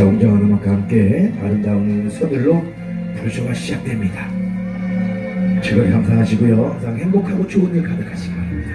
자, 웅장한 음악과 함께 아름다운 소들로 불쇼가 시작됩니다. 즐거이 감상하시고요. 항상 행복하고 좋은 일 가득하시기 바랍니다.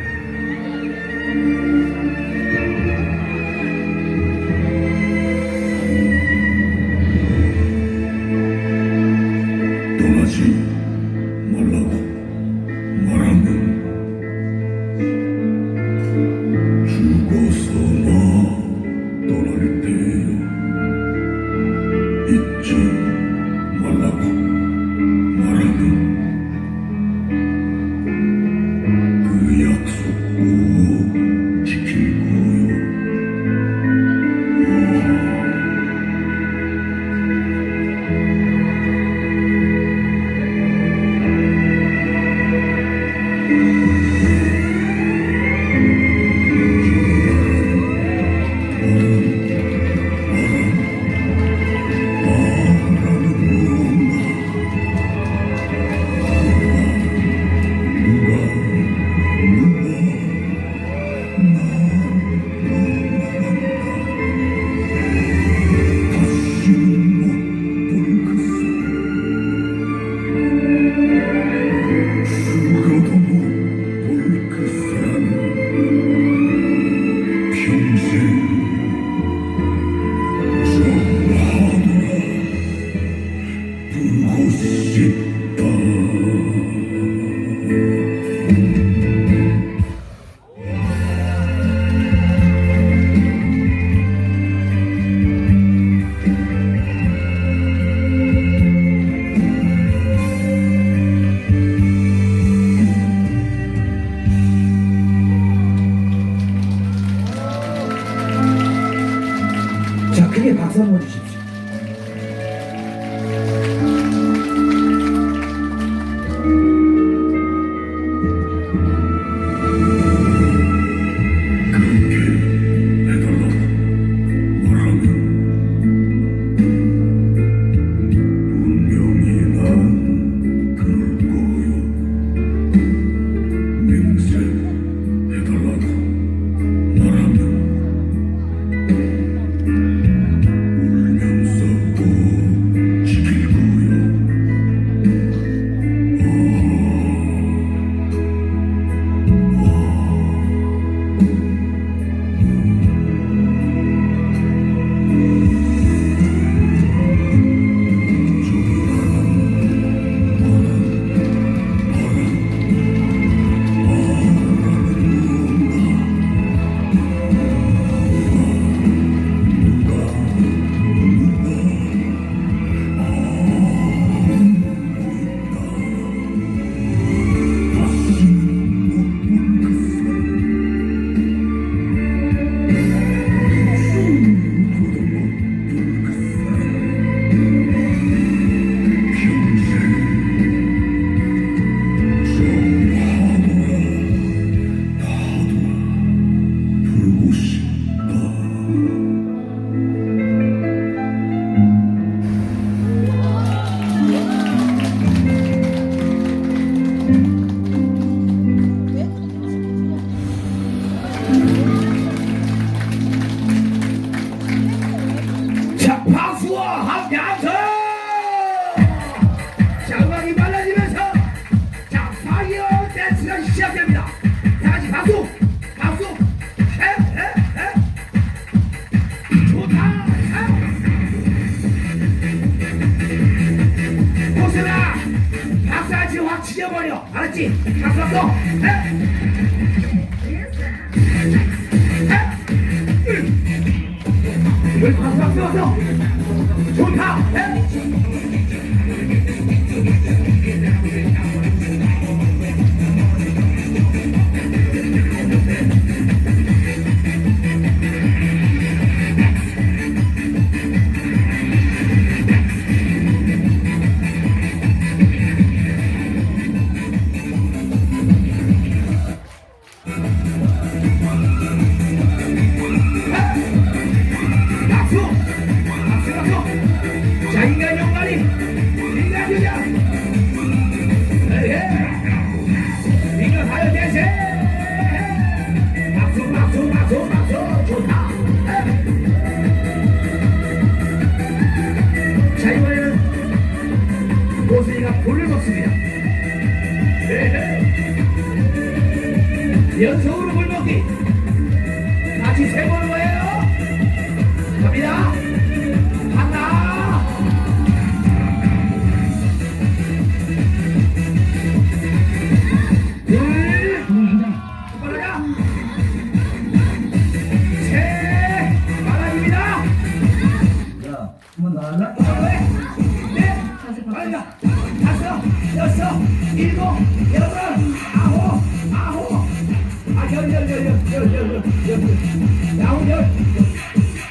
아홉, 열,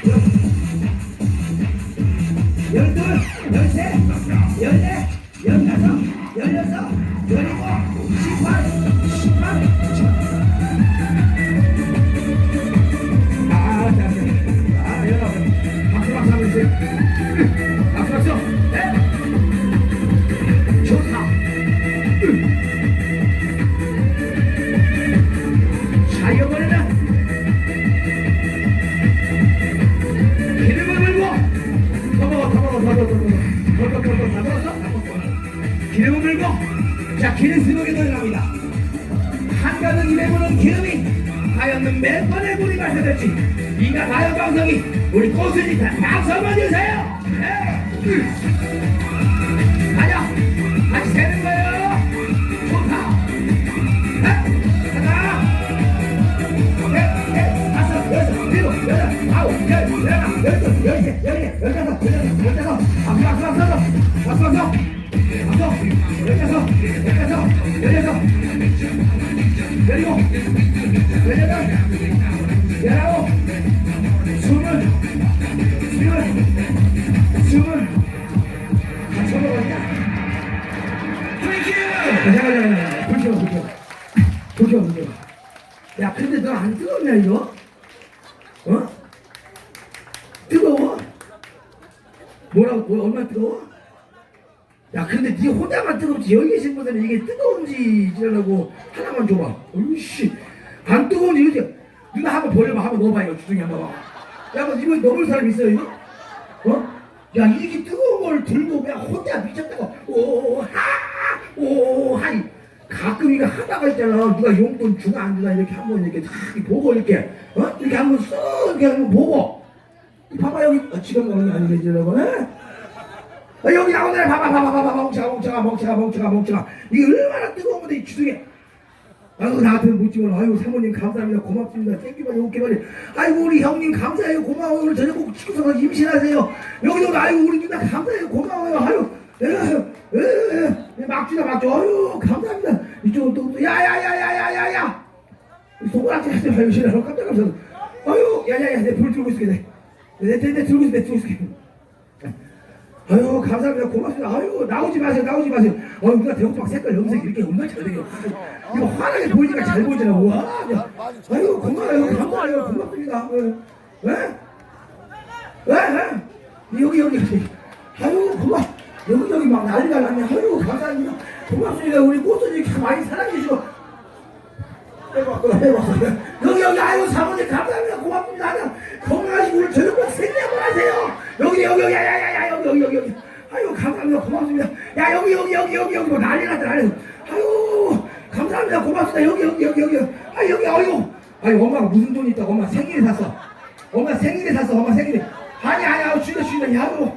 열, 열둘, 열셋, 열넷, 한가득 입에 무는 기름이 과연 몇 번의 물이 마셔질지. 이가 가요 방송이. 우리 꽃순이타 박수 한번 주세요. 네. 가자. 다시 세는 거예요. 좋다. 네. 하나 넷넷 다섯 여섯 일곱 여덟 아홉 열 열하나 열둘 열셋 열넷 열다섯 열여섯 열다섯. 박수 박수 박수 박수 박수 박수 열다섯 열다섯 열여섯 불 켜봐 불 켜봐 불 켜봐 야 근데 너 안 뜨겁냐 이거? 어? 뜨거워? 뭐라고 뭐 얼마나 뜨거워? 야 근데 네 혼자만 뜨겁지 여기 계신 분들은 이게 뜨거운지 지라고 하나만 줘봐. 어이씨. 안 뜨거운지 이렇게 누나 한번 벌려봐. 한번 넣어봐 이거 주둥이 한번 봐봐. 야뭐 이거 넣을 사람 있어요 이거? 어? 야 이렇게 뜨거운 걸 들고 그냥 혼자 미쳤다고. 오하 오하 가끔 이거 하다가 있잖아. 누가 용돈 주나 안 주나 이렇게 한번 이렇게 다 보고 이렇게 어? 이렇게 한번 쓱 이렇게 한번 보고. 이 봐봐 여기. 어, 지금 가는 게 아니겠지라고 네? 아, 여기 나오네. 봐봐 봐봐 봐봐 멍청아 멍청아 멍청아 멍청아 멍청아. 이게 얼마나 뜨거운 건데 이 주둥에. 아이고 나한테 묻지만 아이고 사모님 감사합니다. 고맙습니다. 땡기만 오기만 아이고 우리 형님 감사해요. 고마워요. 오늘 저녁 꼭 치고서 임신하세요. 여기도 아이고 우리 누나 감사해요. 고마워요. 아유 에에에 막주다 막주 아유 감사합니다. 이쪽은 또 야 야 야 야 야 야 야. 손가락질 하지 마요 싫어 깜짝 놀랐어. 아유 야 야 야 내불 들고 있을게 내, 내, 내 들고 있을게 내 들고 있을게. 아유 감사합니다. 고맙습니다. 아유 나오지 마세요 나오지 마세요. 아유 누가 대호박 색깔 염색 이렇게 얼마나 잘 되게. 이거 환하게 보이니까 잘 보이잖아 와 아유 고마워요. 감사해요 고맙습니다. 예? 예? 예? 여기 여기 아유 고마. 여기 여기 막 난리가 났네. 아유 감사합니다. 고맙습니다. 우리 꽃을 이렇게 많이 사랑해주시고 여기 여기. 아유 사모님 감사합니다. 고맙습니다. 건강하시고 오늘 저녁 꼭 한번 하세요. 여기 여기 여기. 야야야야 여기 여기 여기 여기 아유 감사합니다. 고맙습니다. 야 여기 여기 여기 여기 여기 뭐 난리 났다 난리 아유 감사합니다. 고맙습니다. 여기 여기 여기 여기. 아 여기 아유. 아유 엄마가 무슨 돈이 있다고? 엄마 생일에 샀어. 엄마 생일에 샀어. 엄마 생일에. 아니 아니 아유 주여 주여 야유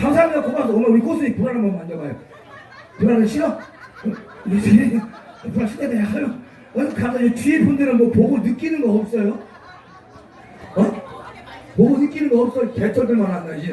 감사합니다. 고맙습니다. 엄마 우리 꽃순이 불안 한 번 만져봐요. 불안은 싫어? 이제 불안 싫다네 아유 아유 감사해요 뒤에 분들은 뭐 보고 느끼는 거 없어요? 어? 보고 느끼는 거 없어. 개털들만 한다 이제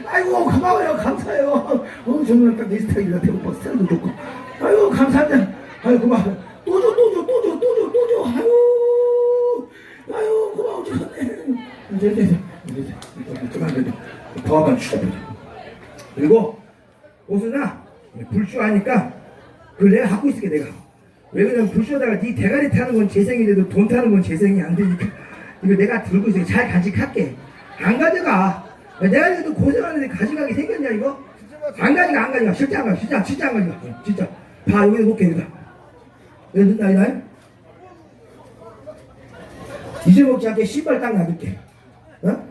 아이고 고마워요. 감사해요. 어 정말 딱내 스타일이다 대박 스타일도 좋고. 아유 감사합니다. 아유 고마워 또줘 또줘 또줘 또줘 또줘. 아유. 아유 고마워. 죽겠네 이제 이제 이제. 이제 그만 그래 더 한번 주셔 그리고 오순아 불주하니까 그걸 내가 갖고 있을게 내가. 왜 그러냐면 불쇼다가 네 대가리 타는 건 재생이라도 돈 타는 건 재생이 안 되니까 이거 내가 들고 있을게. 잘 간직할게. 안 가져가 내가 이래도 고생하는데 가져가게 생겼냐 이거? 안 가져가 안 가져가 실제 안 가져가 진짜 진짜 안 가져가 진짜. 봐 여기다 놓게 여기다. 여기 나이 나이 잊어먹지 않게 신발 딱 놔둘게. 어?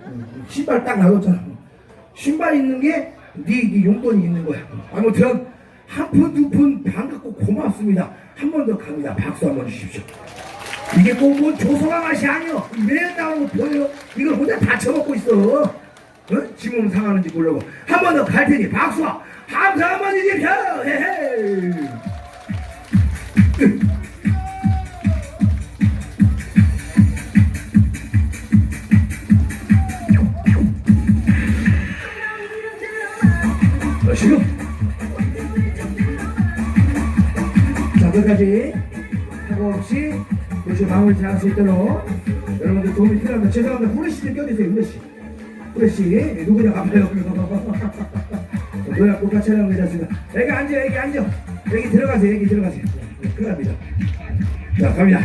신발 딱 놔뒀잖아. 신발 있는 게 네, 네 용돈이 있는 거야. 아무튼 한 푼 두 푼 반갑고 고맙습니다. 한 번 더 갑니다. 박수 한 번 주십시오. 이게 꼭뭐 조성아 맛이 아니여 매일 나오는 거 보여 이걸 혼자 다 처먹고 있어 어? 지 몸 상하는지 모르고. 한 번 더 갈 테니 박수와 함성 한번 해주십시오 헤헤! 어, 자 끝까지 사고 없이 그렇죠 마무리 잘할 수 있도록 여러분들 도움이 필요합니다 죄송합니다. 후레쉬 좀 껴주세요 후레쉬 후레쉬 예, 누구냐 아파요. 노래 하는 거 괜찮습니다 여기 앉아 여기 앉아. 여기 들어가세요 여기 들어가세요. 네, 큰일 납니다. 자 갑니다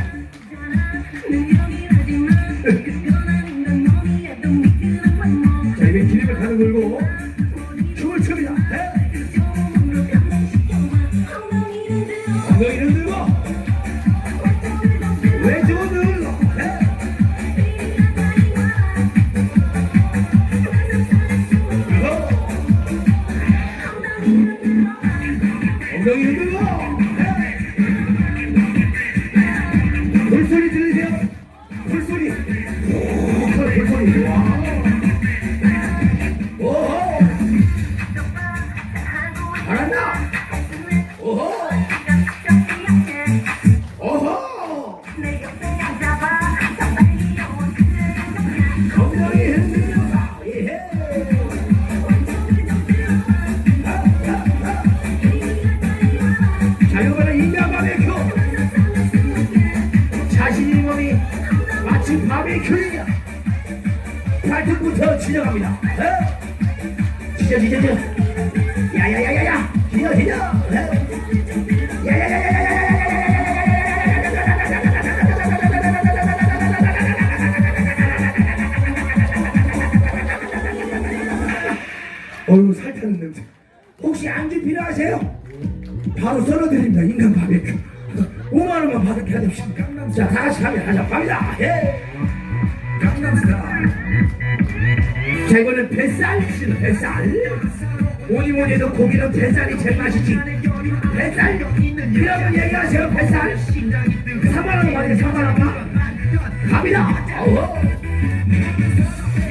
Sim. 예. 자 이거는 뱃살 뱃살. 뭐니 뭐니 해도 고기는 뱃살이 제일 맛있지. 뱃살. 여러분 얘기하세요 뱃살. 3만 원 받을게 3만 원 만 갑니다. 어우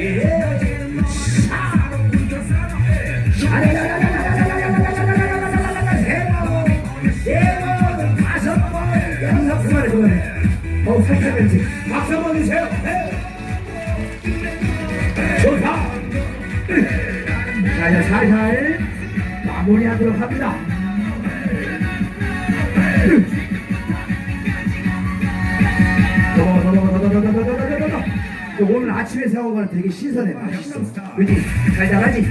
예. 세번 다섯 번 여섯 그만해 그만해 어우 살짝 냄새 박수 한번 주세요. 네. 좋다. 자 이제 살살 마무리하도록 합니다. 오늘 아침에 거는 되게 신선해 맛있어. 그지 달달하지?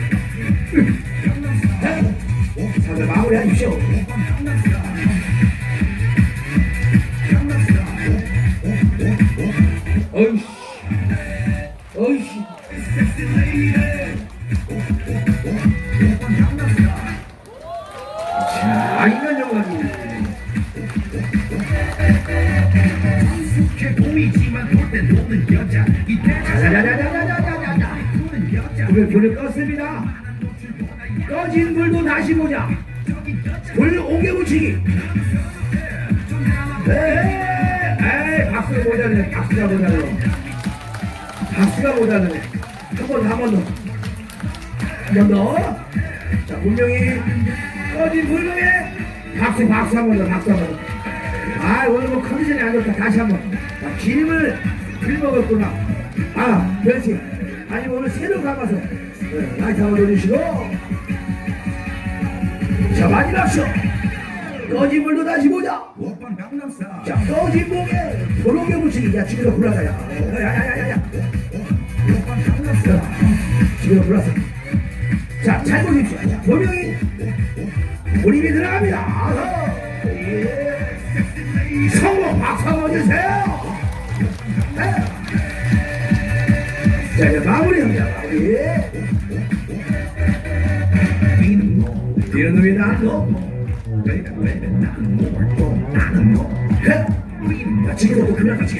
자 마무리하십시오 Oh, 박수가 모자르네. 한번더한 번 더 한 번 더 자 분명히 꺼진 불 중에 박수 박수 한 번 더 박수 한 번 더 아 오늘 뭐 컨디션이 안 좋다. 다시 한번. 자, 기름을 들 먹었구나. 아 그렇지. 아니 오늘 새로 감아서 네, 라이트 한번 올리시고. 자 마지막 쇼 꺼진 불도 다시 보자. 자, 꺼진 목에 도로게 붙이기. 야, 집에서 불러라, 야. 야, 야, 야, 야, 야. 야, 집에서 불러서. 자, 잘 보십시오. 자, 조명이 몰입이 들어갑니다. 예. 성공 박수 한번 주세요. 네. 자 이제 마무리합니다. 마무리. 뛰는 놈이 나도 나 지금부터 그냥 같이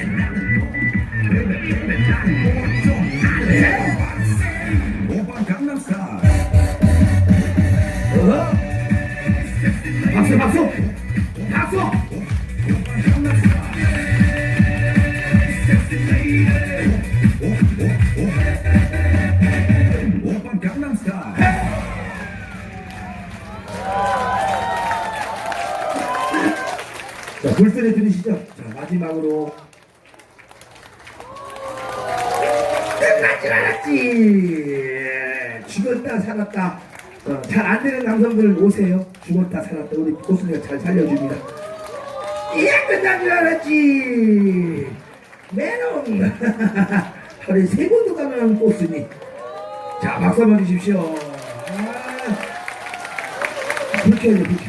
오빤 강남스타일 어? 박수 박수 박수 오빤 강남스타일 자 불소리 들으시죠? 자 마지막으로 나지 않았지. 죽었다 살았다. 어, 잘 안 되는 남성들 오세요. 죽었다 살았다. 우리 고순이가 잘 살려줍니다. 이야 끝나지 않았지. 메롱. 하루에 세 번도 가면 고순이 자 박수 한번 주십시오. 아, 불쾌해요 불쾌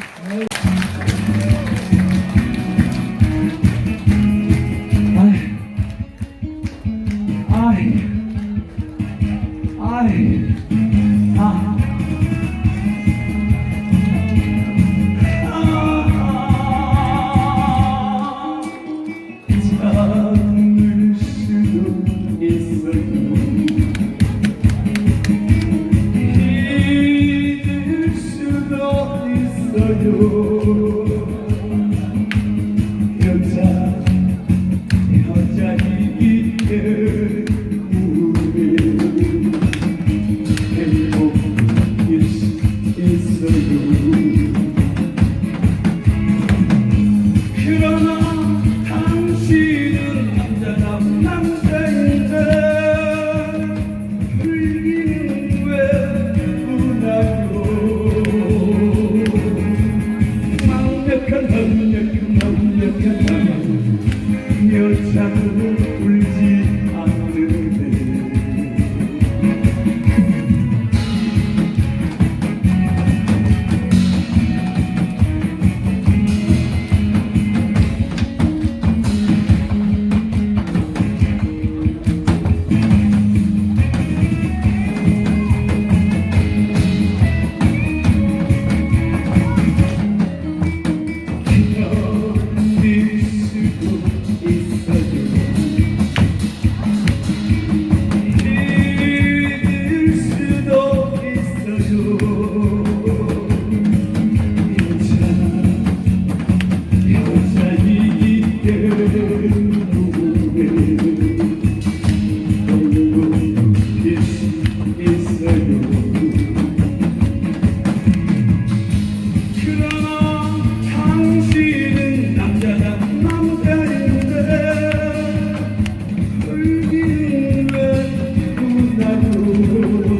우나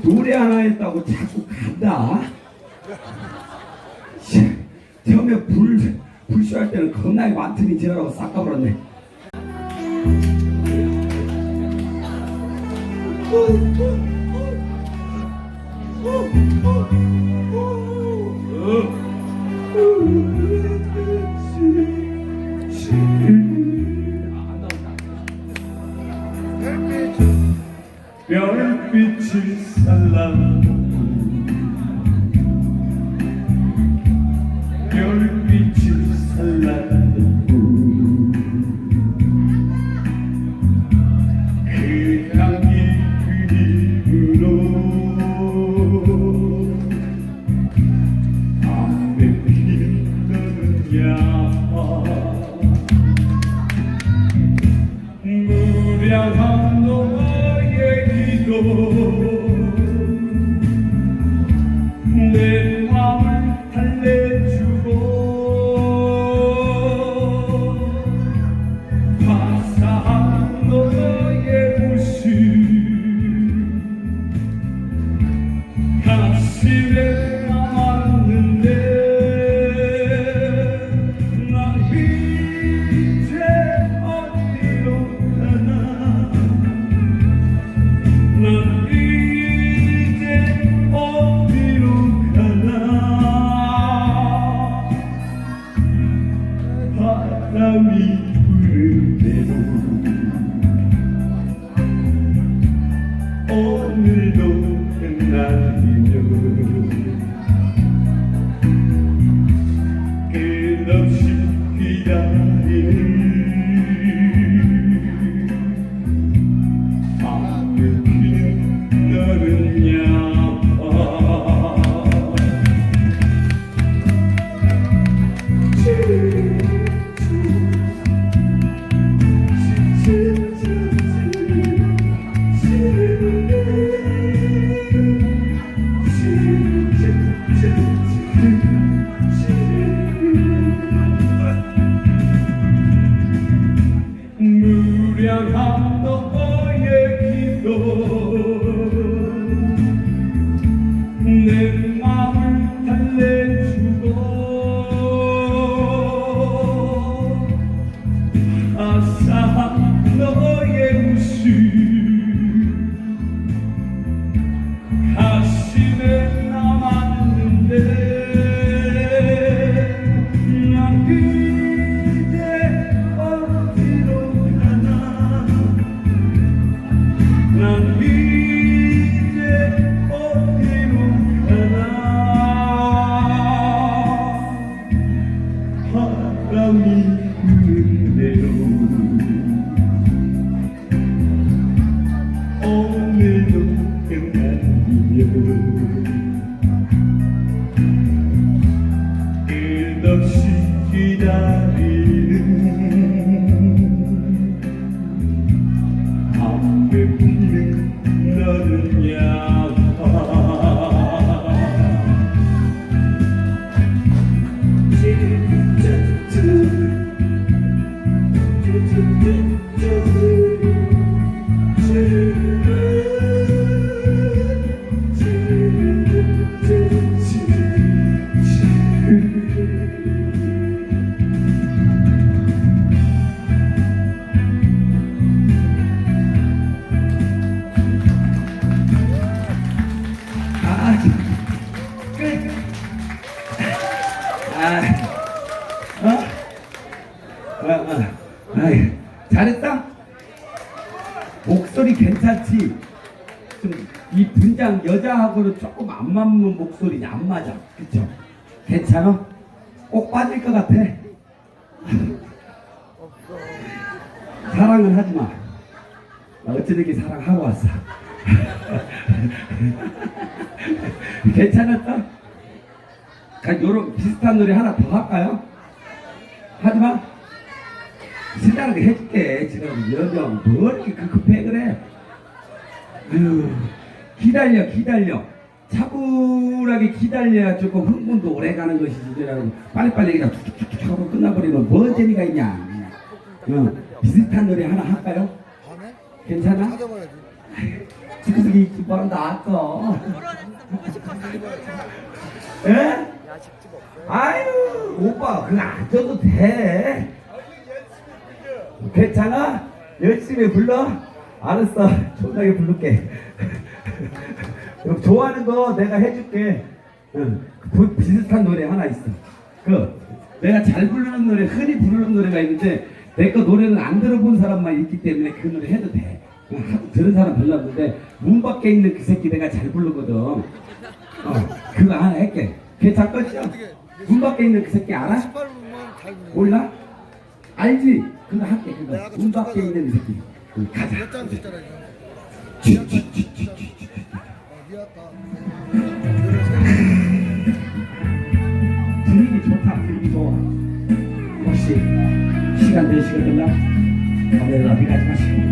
노래 하나 했다고 자꾸 간다? 씨, 처음에 불 불쇼할 때는 겁나게 많더니 지나라고 싹 가버렸네 무량한 너의 기도 기 신나게 해줄게 지금 여정 뭘 이렇게 급해 그래? 아유 기다려 기다려. 차분하게 기다려야 조금 흥분도 오래 가는 것이지 빨리빨리 그냥 툭툭툭 하고 끝나버리면 뭔 재미가 있냐 어, 비슷한 노래 하나 할까요? 괜찮아? 저기 뭐랑 나왔어. 에? 아유 오빠 그거 안 줘도 돼 괜찮아? 열심히 불러? 알았어 존나게 부를게 좋아하는 거 내가 해줄게 응. 그 비슷한 노래 하나 있어 그 내가 잘 부르는 노래 흔히 부르는 노래가 있는데 내 거 노래는 안 들어본 사람만 있기 때문에 그 노래 해도 돼 응, 들은 사람 별로 없는데 문 밖에 있는 그 새끼 내가 잘 부르거든 어, 그거 하나 할게 괜찮겠죠? 문 밖에 있는 그 새끼 알아? 18분만 잘 부르네. 몰라? 알지? 그거 할게 그거 문 밖에 있는 이 새끼. 가자. 분위기 좋다. 분위기 좋아. 혹시 시간 되시거든요 카메라 앞에 가지 마시고.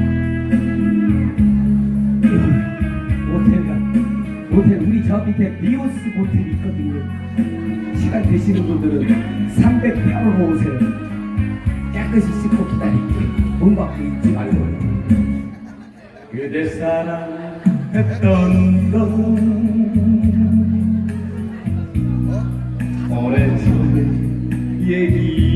호텔가 우리 저 밑에 비오스 모텔 있거든요. 시간 되시는 분들은 308호 오세요. 깨끗이 씻고 기다릴게. 문 밖에 있지 말고. 그대 사랑했던 건 오래전 얘기